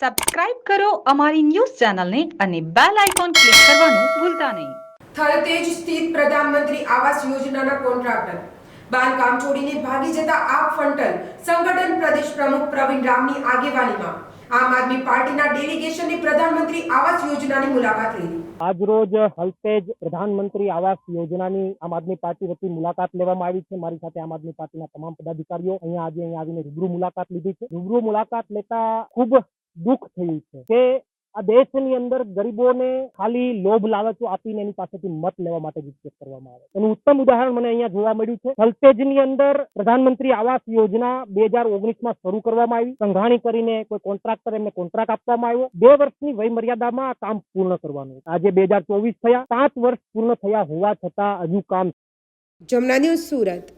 Subscribe કરો અમારી news ચેનલને અને બેલ આઇકોન ક્લિક કરવાનું ભૂલતા નહીં. થરતેજ સ્થિત પ્રધાનમંત્રી આવાસ યોજનાના કોન્ટ્રાક્ટર. બાંધકામ છોડીને ભાગી જતા આપ ફંટલ સંગઠન પ્રદેશ પ્રમુખ પ્રવીણ રામની આગેવાનીમાં આમ આદમી પાર્ટીના ડેલિગેશને પ્રધાનમંત્રી આવાસ યોજનાની મુલાકાત લીધી. આજરોજ હલતેજ પ્રધાનમંત્રી આવાસ યોજનાની આમ આદમી પાર્ટી વતી મુલાકાત લેવામાં આવી છે. મારી સાથે આમ આદમી પાર્ટીના તમામ પદાધિકારીઓ અહીંયા આજે અહીંયા આવીને રૂબરૂ મુલાકાત લીધી છે. રૂબરૂ મુલાકાત લેતા ખૂબ દુઃખ થયું છે. કે આ દેશની અંદર ગરીબોને ખાલી લોભ લાલચો આપીને એની પાસેથી મત લેવા માટે ઉપયોગ કરવામાં આવે એનું ઉત્તમ ઉદાહરણ મને અહીંયા જોવા મળ્યું છે. થલતેજની અંદર પ્રધાનમંત્રી આવાસ યોજના બે હજાર ઓગણીસમાં શરૂ કરવામાં આવી. સંઘાણી કરીને કોઈ કોન્ટ્રાક્ટર એમને કોન્ટ્રાક્ટ આપવામાં આવ્યો. બે વર્ષની વય મર્યાદામાં આ કામ પૂર્ણ કરવાનું આજે બે હજાર ચોવીસ થયા. પાંચ વર્ષ પૂર્ણ થયા હોવા છતાં હજુ કામ જમના ન્યૂઝ સુરત.